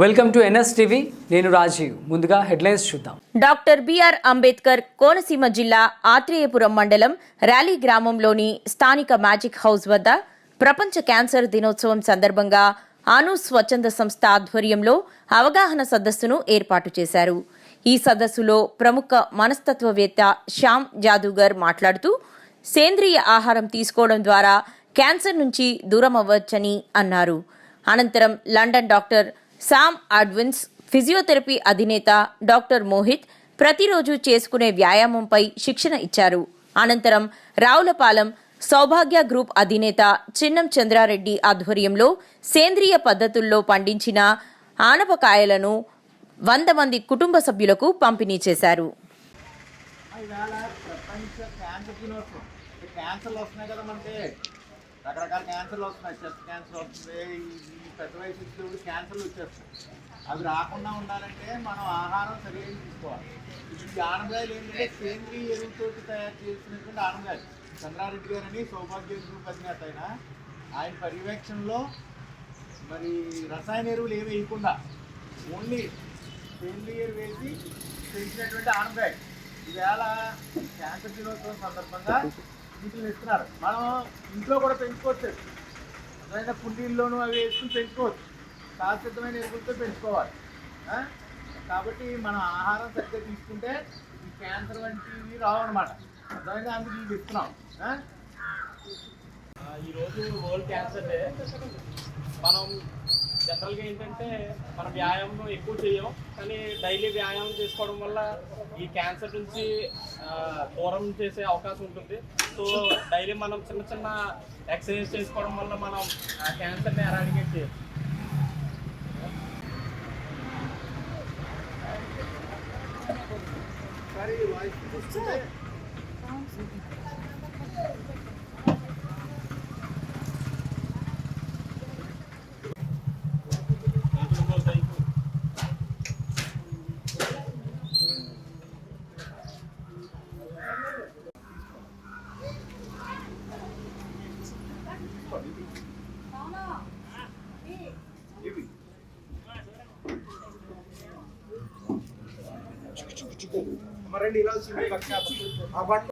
Welcome to NS TV. నేను రాజీవ్. ముందుగా headlines చూద్దాం. డాక్టర్ బిఆర్ అంబేద్కర్ కోనసీమ జిల్లా ఆత్రేయపురం మండలం ర్యాలీ గ్రామంలోని స్థానిక మ్యాజిక్ హౌస్ వద్ద ప్రపంచ క్యాన్సర్ దినోత్సవం సందర్భంగా ఆను స్వచ్ఛంద సంస్థ ఆధ్వర్యంలో అవగాహన సదస్సును ఏర్పాటు చేశారు. ఈ సదస్సులో ప్రముఖ మనస్తత్వవేత్త శ్యామ్ జాదూగర్ మాట్లాడుతూ సేంద్రియ ఆహారం తీసుకోవడం ద్వారా క్యాన్సర్ నుంచి దూరం అవ్వచ్చని అన్నారు. అనంతరం London doctor Sam Advins physiotherapy అధినేత డాక్టర్ మోహిత్ ప్రతిరోజు చేసుకునే వ్యాయామంపై శిక్షణ ఇచ్చారు. అనంతరం రావులపాలెం సౌభాగ్య గ్రూప్ అధినేత చిన్నం చంద్రారెడ్డి ఆధ్వర్యంలో సేంద్రియ పద్ధతుల్లో పండించిన ఆనపకాయలను వంద మంది కుటుంబ సభ్యులకు పంపిణీ చేశారు. ప్రపంచ క్యాన్సర్ క్యాన్సర్లు వస్తున్నాయి కదా మనకి. రకరకాల క్యాన్సర్లు వస్తున్నాయి. చెస్ట్ క్యాన్సర్ వస్తుంది. ఈ- పెద్ద వయసు క్యాన్సర్లు వచ్చేస్తాయి అవి రాకుండా ఉండాలంటే మనం ఆహారం సరిగ్గా తీసుకోవాలి. ఇప్పుడు ఈ ఆనగాయలు ఏంటంటే సేంద్రీయ ఎరువుతోటి తయారు చేసినటువంటి ఆనగాయలు చంద్రారెడ్డి గారని సౌభాగ్య గ్రూప్ అధినేత ఆయన ఆయన పర్యవేక్షణలో మరి రసాయన ఎరువులు ఏమి వేయకుండా ఓన్లీ సేంద్రియ ఎరువు వేసి పెంచినటువంటి ఆనగాయ ఈవేళ క్యాన్సర్ దినోత్సవం సందర్భంగా వీటిని ఇస్తున్నారు మనం ఇంట్లో కూడా పెంచుకోవచ్చు. అదైనా కుండీల్లోనూ అవి వేసుకుని పెంచుకోవచ్చు. శాశ్వతమైన ఎరువులతో పెంచుకోవాలి. కాబట్టి మనం ఆహారం సరిగ్గా తీసుకుంటే ఈ క్యాన్సర్ వంటివి రావు అనమాట అర్థమైందా? అందుకు ఇది ఇస్తున్నాం. ఈరోజు వరల్డ్ క్యాన్సర్ డే మనం జనరల్గా ఏంటంటే మనం వ్యాయామం ఎక్కువ చేయం కానీ డైలీ వ్యాయామం చేసుకోవడం వల్ల ఈ క్యాన్సర్ నుంచి దూరం చేసే అవకాశం ఉంటుంది. సో డైలీ మనం చిన్న చిన్న ఎక్సర్సైజ్ చేసుకోవడం వల్ల మనం ఆ క్యాన్సర్ని ఎరాడికేట్ చేయొచ్చు మరి వాయిస్ చూస్తుంటే ఇవి మరండి ఇలా వచ్చింది ఆ బట్ట